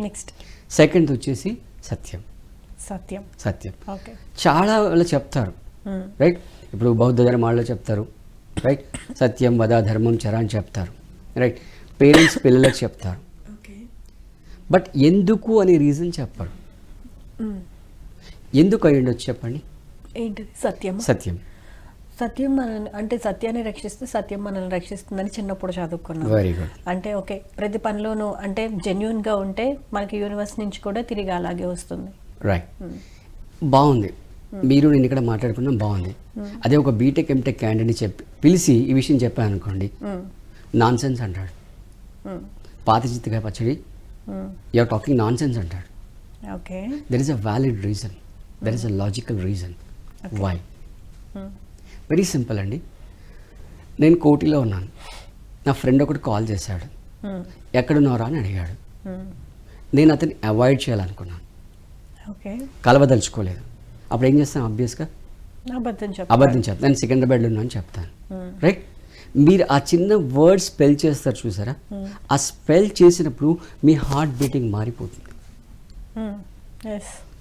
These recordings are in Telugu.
నెక్స్ట్ సెకండ్ వచ్చేసి సత్యం. సత్యం. సత్యం. ఓకే చాలా వాళ్ళు చెప్తారు. రైట్ ఇప్పుడు బౌద్ధ ధర్మాల్లో చెప్తారు. రైట్ సత్యం వద ధర్మం చర అని చెప్తారు. రైట్ పేరెంట్స్ పిల్లలకు చెప్తారు. ఓకే బట్ ఎందుకు అనే రీజన్ చెప్పరు. ఎందుకు అయి ఉండొచ్చు చెప్పండి? ఏంటిది? సత్యం సత్యం. సత్యం మనల్ని అంటే సత్యాన్ని రక్షిస్తే సత్యం మనల్ని రక్షిస్తుందని చిన్నప్పుడు చదువుకున్నాం. వెరీ గుడ్ అంటే ఓకే ప్రతి పనిలోనూ అంటే జెన్యున్గా ఉంటే మనకి యూనివర్స్ నుంచి కూడా తిరిగి అలాగే వస్తుంది. రైట్ బాగుంది. మీరు నేను ఇక్కడ మాట్లాడుకున్నాం బాగుంది. అదే ఒక బీటెక్ ఎంటెక్ క్యాండిడేట్ చెప్పి పిలిచి ఈ విషయం చెప్పాను అనుకోండి నాన్ సెన్స్ అంటాడు. పాత చిత్తకాయ పచ్చడి. యూఆర్ టాకింగ్ నాన్ సెన్స్ అంటాడు. Okay there is a valid reason there is a logical reason why very simple అండి. నేను కోటిలో ఉన్నాను. నా ఫ్రెండ్ ఒకటి కాల్ చేశాడు. ఎక్కడున్నారా అని అడిగాడు. నేను అతన్ని అవాయిడ్ చేయాలనుకున్నాను. కలవదలుచుకోలేదు. అప్పుడు ఏం చేస్తాను ఆబ్వియస్గా అబద్ధం చెప్తాను నేను సికింద్రాబాద్లో ఉన్నాను చెప్తాను. రైట్ మీరు ఆ చిన్న వర్డ్ స్పెల్ చేస్తారు చూసారా? ఆ స్పెల్ చేసినప్పుడు మీ హార్ట్ బీటింగ్ మారిపోతుంది.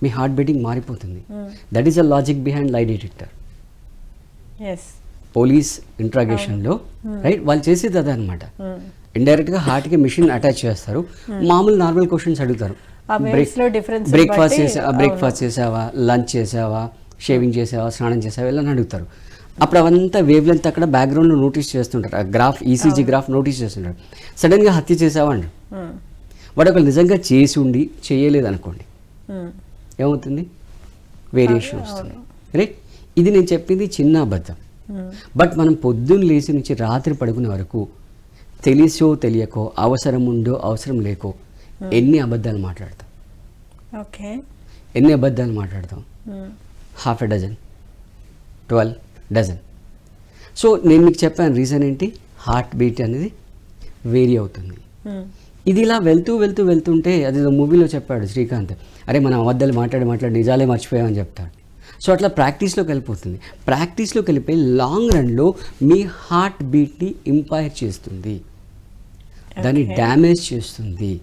మీ హార్ట్ బీటింగ్ మారిపోతుంది. That is a logic behind lie detector police ఇంట్రాగేషన్లో right వాళ్ళు చేసేది అదే అనమాట ఇండైరెక్ట్గా హార్ట్కి మిషన్ అటాచ్ చేస్తారు. మామూలు నార్మల్ క్వశ్చన్స్ అడుగుతారు. బ్రేక్ఫాస్ట్ చేసా బ్రేక్ఫాస్ట్ చేసావా? లంచ్ చేసావా? షేవింగ్ చేసావా? స్నానం చేసావా? ఇలా అడుగుతారు. అప్పుడు అవంతా వేవ్ లెంత్ అక్కడ బ్యాక్గ్రౌండ్లో నోటీస్ చేస్తుంటారు. ఆ గ్రాఫ్ ఈసీజీ గ్రాఫ్ నోటీస్ చేస్తుంటారు. సడన్గా హత్య చేసావా అంటారు. వాడు ఒకరు నిజంగా చేసి ఉండి చేయలేదు అనుకోండి. ఏమవుతుంది? వేరియేషన్ వస్తుంది. రైట్ ఇది నేను చెప్పింది చిన్న అబద్ధం. బట్ మనం పొద్దున్న లేచి నుంచి రాత్రి పడుకునే వరకు తెలిసో తెలియకో అవసరం ఉందో అవసరం లేకో ఎన్ని అబద్ధాలు మాట్లాడతాం? ఓకే. ఎన్ని అబద్ధాలు మాట్లాడతాం? Half a dozen twelve dozen. So నేను మీకు చెప్పాను రీజన్ ఏంటి? హార్ట్ బీట్ అనేది వేరీ అవుతుంది. ఇది ఇలా వెళ్తూ వెళ్తూ వెళ్తుంటే అది మూవీలో చెప్పాడు శ్రీకాంత్ అరే మనం అబద్ధాలు మాట్లాడి మాట్లాడి నిజాలే మర్చిపోయామని చెప్తాడు. సో అట్లా ప్రాక్టీస్లోకి వెళ్ళిపోతుంది. ప్రాక్టీస్లోకి వెళ్ళిపోయి లాంగ్ రన్లో మీ హార్ట్ బీట్ని ఇంపైర్ చేస్తుంది. దాన్ని డ్యామేజ్ చేస్తుంది.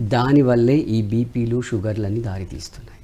దానివల్లే ఈ బీపీలు షుగర్లన్నీ దారి తీస్తున్నాయి